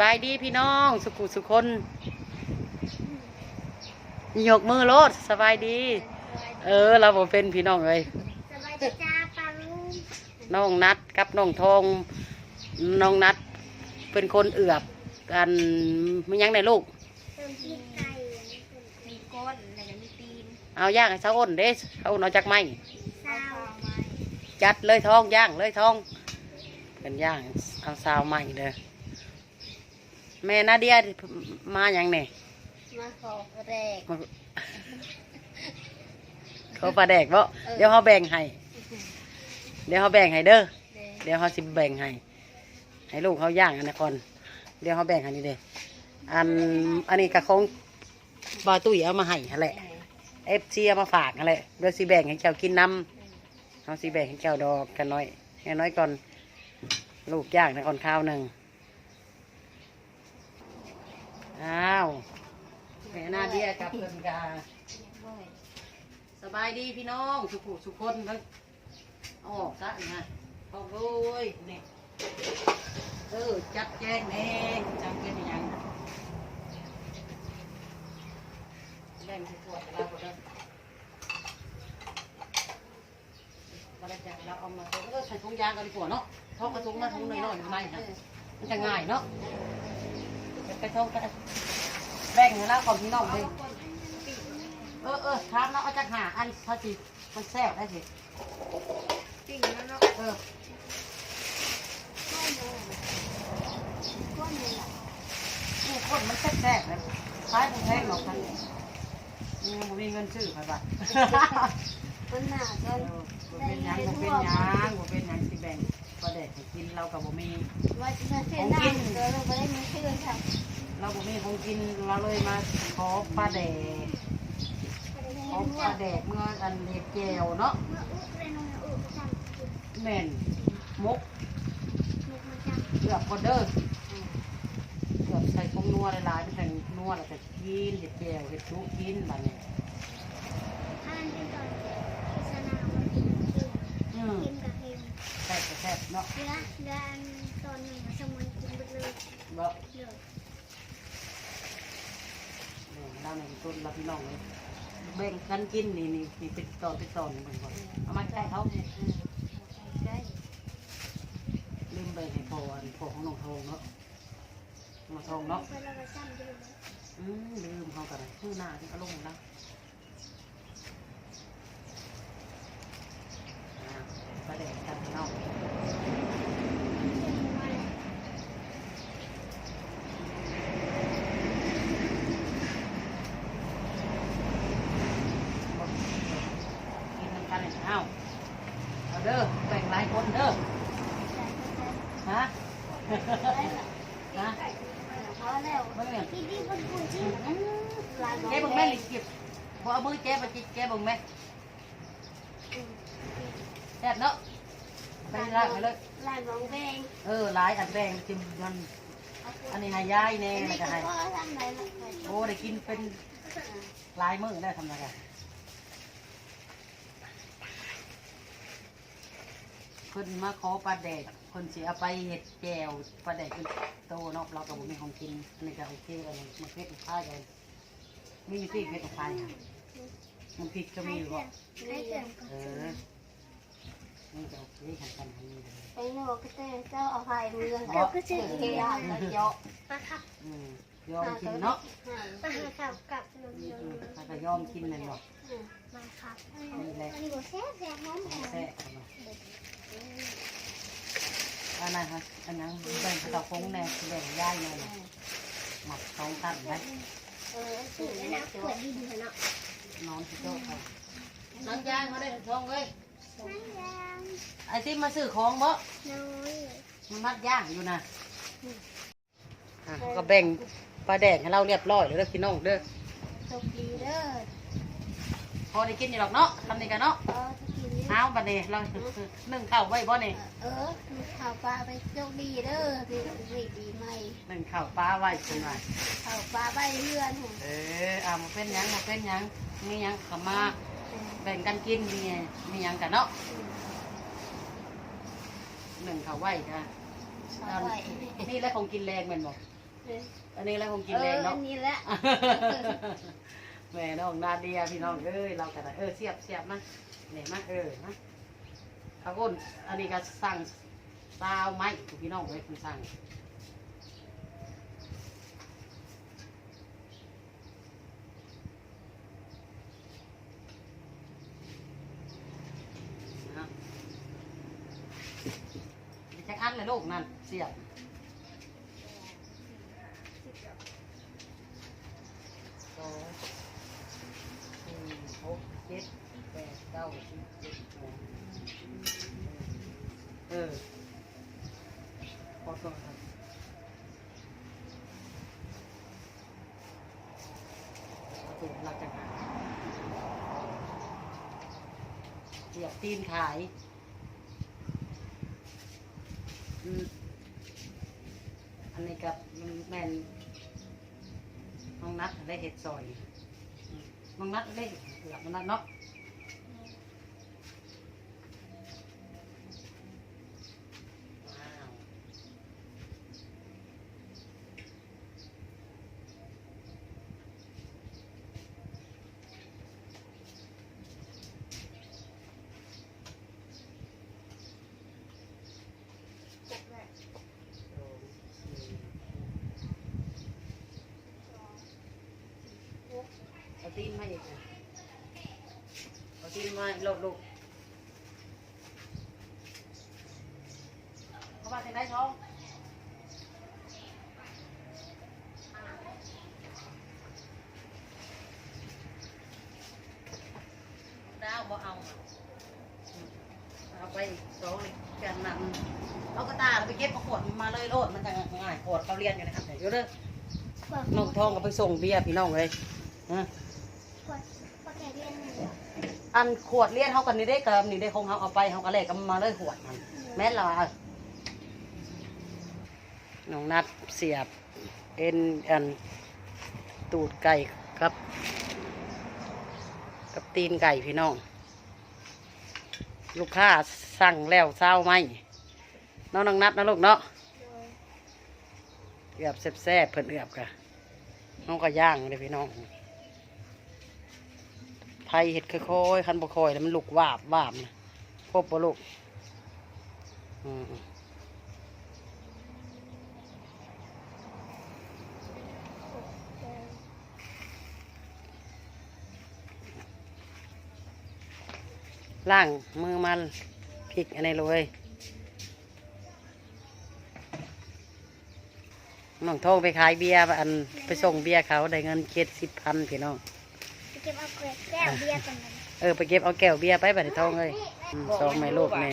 บายดีพี่น้อง สุขุสุคนยกมือโลดสบายดี เออ เราบ่เป็นพี่น้องเลยสบายดีจ้าปังน้องนัดกับน้องทองน้องนัดเป็นคนเอือบกันไม่ยังในลูกเติมพริกไก่มีก้นแล้วก็มีตีนเอาย่างให้เช้าอ้นเด้เช้าอ้นเอาจากไม้ซาวไม้จัดเลยทองย่างเลยทองเป็นย่างเอาซาวใหม่เด้อ แม่นาเดียมาอย่างเนี่ยมาขอแรกเขาปลาแดกบ่เดี๋ยวเขาแบ่งให้ เดี๋ยวเขาแบ่งให้เด้อเด้เดี๋ยวเขาสิแบ่งให้ ให้ลูกเขาย่างอันนะก่อน เดี๋ยวเขาแบ่งให้นี่เด้ออัน อันนี้กะคงบาตุ้ยเอามาให้หั่นแหละเอฟซีเอามาฝากนั่นแหละเดี๋ยวสิแบ่งให้เจ้ากินน้ำเอาสิแบ่งให้เจ้าดอกกันน้อยให้น้อยก่อน ลูกย่างนะก่อนข้าวหนึ่ง อ้าวแม่นาเดียกับเพื่อนกาสบายดีพี่น้องสุขุสุขคนทั้งออกซะนะพอโว้ยนี่เออจัดแจงแน่จังเป็นยังแบ่งให้ขวดเราก็ได้ก็ได้จากเราเอามาเออใส่ถุงยางกันดีกว่าเนาะท้องกระถุงมาถุงน้อยๆทำไมนะมันจะง่ายเนาะ ไปท้องกันแบ่งให้แล้วของพี่น้องเลยเออเออถามเราเอาจากหาอันพอสิมันแซ่บได้สิปิ้งแล้วเนาะเออก้นเลยก้นเลยล่ะนี่คนมันแซ่บๆเลยขายผมแพงหรอกท่านนี่ผมมีเงินซื้อไปบ้างก้นหนาก้นเป็นยังเป็นยังเป็นยังสิแบ่ง ก็ได้ให้กินเรากับบ่มีว่าจะเส้นหน้าเดี๋ยวเราไม่ได้มีชื่อค่ะเราบ่มีของกินเราเลยมาขอปลาแดกขอปลาแดกเมื่ออันเห็ดแจวเนาะเมื่ออุ๊บเรนงอุ๊บจำแม่นมกมุกมันจำเกือบกอเด้อเกือบใส่ผงนัวหลายๆเป็นนัวแล้วก็กินเห็ดแจวเห็ดชุกินบัดนี้ อันเป็นตอนสนามวันนี้คือ อืม กินกับเฮม แซ่บก็แซ่บ เนาะเดือนเดือนตอนหนึ่งสมุนกินไปเลยบ่เลยเออเราในต้นเราพี่น้องเลยแบ่งกันกินนี่นี่นี่เป็นตอนเป็นตอนเหมือนกันเอามาใกล้เขาใช่ลืมไปให้พออันพอของน้องทองเนาะน้องทองเนาะเวลาเราซ้ำดูเลย อืมลืมเขากันชื่อหน้าที่เขาลงแล้วอ่าประเด็นกันเนาะกินน้ำกัน เลยเอาเอาเด้อแบ่งหลายคนเด้อฮะฮะพอแล้วเบิ่งเนี่ยที่ที่คนพูดที่ลายแกเบิ่งแม่ลิกิบบ่เอามือแกไปจิกแกเบิ่งแม่แซ่บเนาะไปลากไปเลยลายมองแดงเออหลายอันแดงจิ้มมันอันนี้ให้ยายแน่แล้วก็ให้ก็ทำไรล่ะโอ้ได้กินเป็นหลายมื้อได้ทำไงกัน เพิ่นมาขอปลาแดกเพิ่นสิเอาไปเฮ็ดแจ่วปลาแดกเป็นโตเนาะเราก็บ่มีของกินอันนี้ก็โอเคอันนี้มันเผ็ดพายกันมีอยู่ที่เผ็ดพายค่ะมันพริกก็มีอยู่บ่ให้เติมเออนี่จะโอเคกันกันทางนี้เลยไปโน่ก็เต้เจ้าเอาไฟมือเดี๋ยวก็จะเกี่ยวกับเจาะปลาขับอืมยอมกินเนาะปลาขับกับนมอืนมมถ้าก็ยอมกินเลยเนาะมาครับอันนี้ก็แซ่บแซ่บหอมหอมแซ่บเอาเนาะ อันนั้นครับอันนั้นแบ่งกระตาฟงแน่แบ่งย่ายแน่น่ะหมักสองตันไว้เออสูตรนะขวดดีๆเนะนอนที่โต๊ะเขาน้องยางเขาได้ทองเลยน้ยไอ้ที่มาซื้อของบ่น้อยมันมัดย่างอยู่นะอะก็แบ่งปลาแดกให้เราเรียบร้อยเลยเด้อพี่น้องเด้อโชคดีเด้อพอได้กินอยู่หรอกเนาะทำนี่กันเนาะ เอาบัดนี้เรานึ่งข้าวไว้บ่นี่เออมีข่าวปลาไปโชคดีเด้อดีดีดีไหมนึ่งข้าวปลาไว้เป็นไงข่าวปลาไปเรื่อนเออเอามาเป็นยังมาเป็นยังมียังขมาแบ่งกันกินมีมียังกันเนาะหนึ่งเขาไหวจ้ะเอานี่และของกินแรงแม่นบอกอันนี้แล้วคงกินแรงเนาะนนี้แหละแม่น้องนาเดียพี่น้องเอ้ยเรากันเออเสียบเสียบมา เนี่ยมาเออมาเอาก้นอันนี้ก็สั่งซาวไม้พี่น้องเลยคุณสั่งจะอันเลยลูกนั่นเสียบสองสี่หกเจ็ด เก้าสิบเจ็ดเออขอโทษครับประตูหลักจากนั้นเสียบตีนขายอืมอันนี้กับแม่นน้องนัดได้เห็ดซอยมน้องนัดได้หลับน้องนัดเนาะว้าวสองสี่เอา ตีนมาอีกนะเอาตีนมาโลดลูกเข้ามาทางไหนท้องดาวบ่เอาอะเอาไปสองเลยกันนำเอากระตาเราไปเก็บเอาขวดมาเลยโลดมันจะง่ายขวดเขาเรียนกันนะครับเดี๋ยวเด้อน้องทองก็ไปส่งเบียร์พี่น้องเลยฮะ ขวดปลาแกเรียนหนึ่งอันขวดเลี้ยนเขากันนี่ได้เกิมนี่ได้คงเขาเอาไปเขาก็เลยก็มาเลยขวดมันแม่นเราอะน้องนัดเสียบ เอ็นอันตูดไก่ครับ กับตีนไก่พี่น้อง ลูกค้าสั่งแล้วเศร้าไหมน้องน้องนัดนะลูกเนาะโดยเอือบแซ่บๆเพิ่นเอือบกะน้องก็ย่างเลยพี่น้อง ไทยเห็ดค่อยๆคันบ่ค่อยแล้วมันลุกวาบวาบนะคบบ่ลูกอืมล่างมือมันพริกอันนี้เลยน้องโทงไปขายเบียร์อันไปส่งเบียร์เขาได้เงินเจ็ดสิบพันพี่น้อง เก็บเอาแก้วเบียร์กันนั้นเออไปเก็บเอาแก้วเบียร์ไปบัดนี้ทองเลยอืมสองแม่ลูกแม่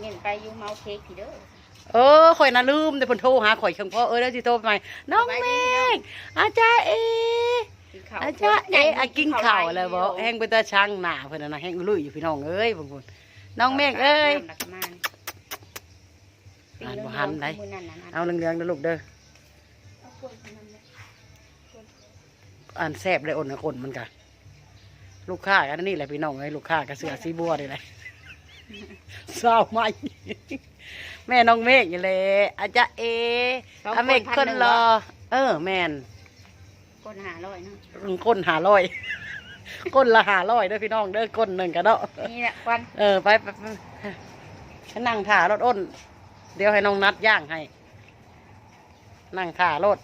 เงินไปอยูเมาเค้กพี่เด้อ เออข่อยน่ะลืมแต่เพิ่นโทรหาข่อยเชิงพ่อเออแล้วสิโทรไปใหม่น้องเมฆอาจารย์เอ กินข้าวอาจารย์เออะกินข้าวแล้วบ่แห้งเป็นตาช่างหน้าเพิ่นน่ะนะแห้งลุยอยู่พี่น้องเอ้ยบางคนน้องเมฆเอ้ยน้ำหนักมากอ่านบ่หันได้มื้อนั้นน่ะเอาเหลืองๆเด้อลูกเด้อเอาขวดนั้นเลยอันแซ่บเลยอ่อนนะคนมันกะ ลูกค้ากันนี่แหละพี่น้องเอ้ยลูกค้าก็เสือสีบัวนี่แหละเศร้าไหมแม่น้องเมฆอยู่เลยอาจารย์เออาเมฆคนรอ เออ แม่นคนหาร้อยเนาะก้นหาร้อยก้นละหาร้อยเด้อพี่น้องเด้อก้นหนึ่งกันเนาะนี่แหละควันเออไปไปไปฉันนั่งถ่ารถอ้น เดี๋ยวให้น้องนัดย่างให้ นั่งถ่ารถ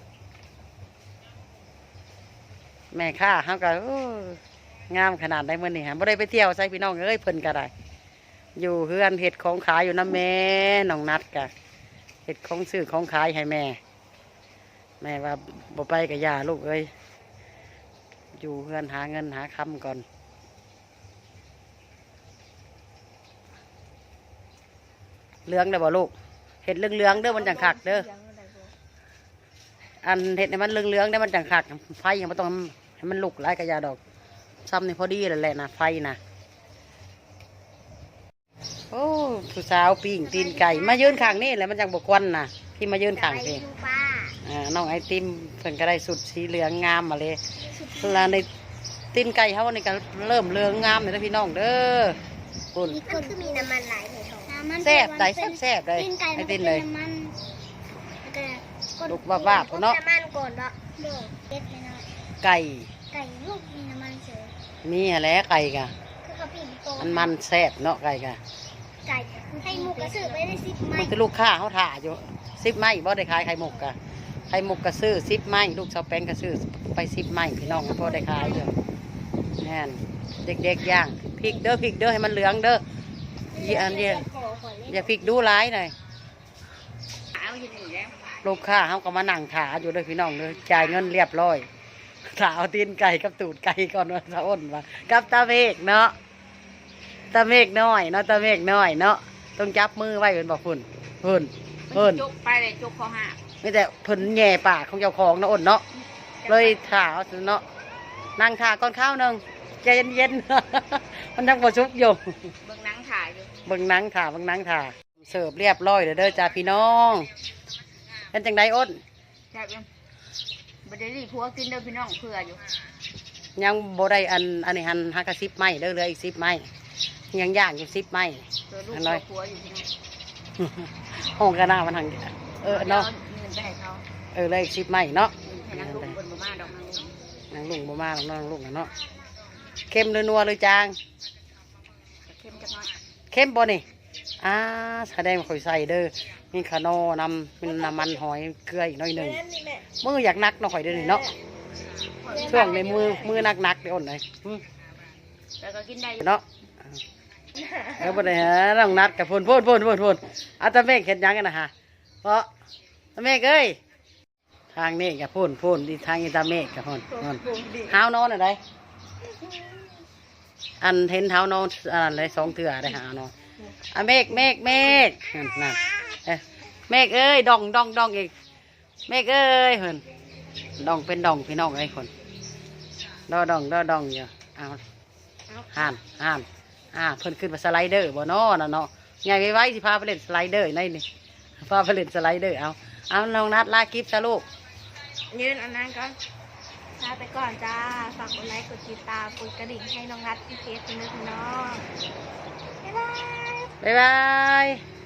แม่ข้าเขาก็โอ้ งามขนาดได้เมื่อนี่ฮะไม่ได้ไปเที่ยวใส่พี่น้องเอ้ยเพิ่นก็ได้ อยู่เพื่อนเห็ดของขายอยู่นะแม่น้องนัดกะเห็ดของซื้อของขายให้แม่ แม่ว่าบ่ไปกับยาลูกเอ้ยอยู่เพื่อนหาเงินหาคำก่อนเหลืองเด้บ่ลูกเห็ดเหลืองๆเด้อมันจังคักเด้ออันเห็ดให้มันเหลืองๆได้มันจังคักไฟยังไม่ต้องให้มันลุกไล่กระยาดอก ซ้ำนี่พอดีเลยแหละนะไฟนะโอ้ผู้สาวปิ้งตีนไก่มายืนข้างนี่แหละมันจังบกควันนะที่มายืนข้างไปพี่ดูป้าอ่าน้องไอติมเพิ่นก็ได้สุดสีเหลืองงามมาเลยแล้วในตีนไก่เขานี่ก็เริ่มเหลืองงามเลยนะพี่น้องเด้อคุณอีกคนคือมีน้ำมันไหลในท้องน้ำมันแซ่บได้แซ่บแซ่บได้ตีนไก่ไอ้มันตีเป็นนเลยน้ำมันแล้วก็ลูกว่าๆพุ่นเนาะน้ำมันก่อนเนาะโดดเก็ดเลยเนาะไก่ไก่ลูกมีน้ำ มันเฉยมีแหละไก่กะคือเขาปิ้งโตมันมันแซ่บเนาะไก่กะไก่ไข่มุกกระสือไปได้สิบไม้มันคือลูกค้าเขาถ่าอยู่สิบไม้บ่ได้ขายไข่มุกกะไข่มุกกระซื้อสิบไม้ลูกชาวแป้งกระซื้อไปสิบไม้พี่น้องพอได้ขายอยู่แน่นเด็กๆย่างพริกเด้อพริกเด้อให้มันเหลืองเด้ออย่าอันเดียวขอขอเล่นอย่าพริกดูร้ายหน่อยเอาอยู่นี่แล้วลูกค้าเขาก็มานั่งถาอยู่เด้อพี่น้องเด้อจ่ายเงินเรียบร้อย ถาเอาตีนไก่กับตูดไก่ก่อนว่าสะอ้นว่ากับตาเมกเนาะตาเมกน้อยเนาะตาเมกน้อยเนาะต้องจับมือไว้เป็นบอกพุ่นพุ่นพุ่นจุกไปเลยจุกคอหักไม่แต่เพิ่นแย่ปากของเจ้าของเนาะอ้นเนาะเลยถาเอาเนาะนั่งถาก่อนข้าวหนึงใจเย็นๆมันยังบ่ชุกอยู่เบิ่งหนังถ่ายอยู่เบิ่งหนังถ่าเบิ่งหนังถ่าเสิร์ฟเรียบร้อยเด้อเด้อจ้าพี่น้องเป็นจังไดอ้นใช่ยัง บไดรีพัวกินเด้อพี่น้องเพื่ออยู่ยังบ่ได้อันอันนี้หันหักกระซิบไม้เด้อเหลยอีกสิบไม้ยังย่างอยู่สิบไม้เพื่อลูกอันน้อยพัวอยู่พี่น้องห้องกระหน้ามันทางเออเนาะเงินไปให้เขาเออเลยอีกสิบไม้เนาะให้นางลูกบนบ่มาดอกนางลูกนางลุงบ่มาหรอกนางลุงน่ะเนาะเค็มเลยนัวเลยจางจะเข้มจักหน่อยเค็มบ่นี่อ่าแสดงว่าข่อยใส่เด้อ มีขะโนนำมีน้ำมันหอยเกลืออีกหน่อยหนึ่งมืออยากนักเนาะข่อยเด้อนี่เนาะช่วงในมือมือนักนักๆเดี๋ยวอ่อนเลยอืมแล้วก็กินได้อยู่เนาะแล้วบ่ได้ฮะน้องนัดกับพูนพูนพูนพูนพูนอาตาเมฆเห็นหยังกันนะฮะเพราะตาเมฆเอ้ยทางนี้กับพูนพูนที่ทางอีตาเมฆกับพูนพูนเท้านอนอะไรอันเห็นเท้านอนอะไรสองเถื่อได้หานอน อะเมฆเมฆเมฆนั่นนั่นเอ้ยเมฆเอ้ยดองดองดองอีกเมฆเอ้ยเพิ่นดองเป็นดองพี่น้องไอ้คนดอดองดอดองอยู่เอาห้ามห้ามอ่าเพิ่นขึ้นมาสไลเดอร์บ่เนาะน่ะเนาะใหญ่ไว้สิพาไปเล่นสไลเดอร์ในนี่พาไปเล่นสไลเดอร์เอาเอาน้องนัดลากิฟต์ซะลูกยืนอันนั้นก็ลาไปก่อนจ้า ฝากกดไลค์ กดติดตาม กดกระดิ่งให้น้องนัดพี่เคสนึกน้อง 拜拜。拜拜